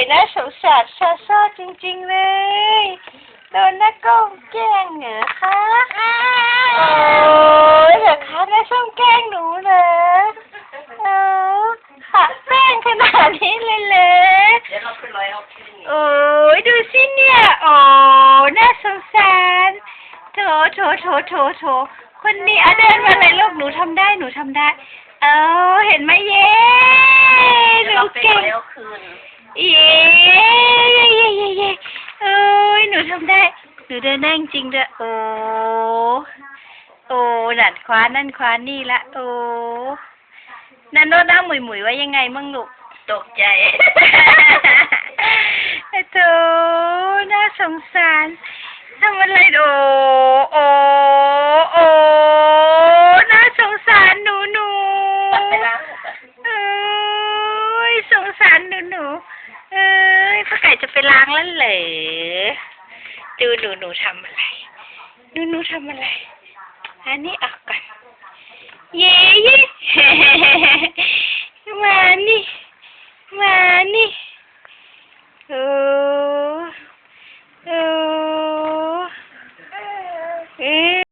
แสบซาซ่าจริงๆเลยโดนนักก้มแกล้งเหรอคะโอ้ยเหรอคะนักส้มแกล้งหนูเหรอเออขัดแป้งขนาดนี้เลยเหรอเดี๋ยวเราขึ้นร้อยเอาขึ้นโอ้ยดูสิเนี่ย โอ้น่าสงสารโถโถโถโถโถคนนี้อะเดินมาเลยลูกหนูทำได้หนูทำได้ เออเห็นไหมเย้ เย้เยเอาคืนเย้เย้เย้เย้เย้เอ้ยหนูทำได้ หนูเดินได้จริงด้วยโอ้โอ้นั่นคว้านั่นคว้านี่ละโอ้นั่นโน้ตน้าหมุยหมุยว่ายังไงมั่งลูกตกใจไอ้น่าสงสารทำอะไรโอ้ งสารหนูหนูเอ้ยป้าไก่จะไปล้างแล้วเหรอดูหนูหนูทำอะไรหนูหนูทำอะไร อันนี้ออกก่อนเย้เย้มานี่มานี่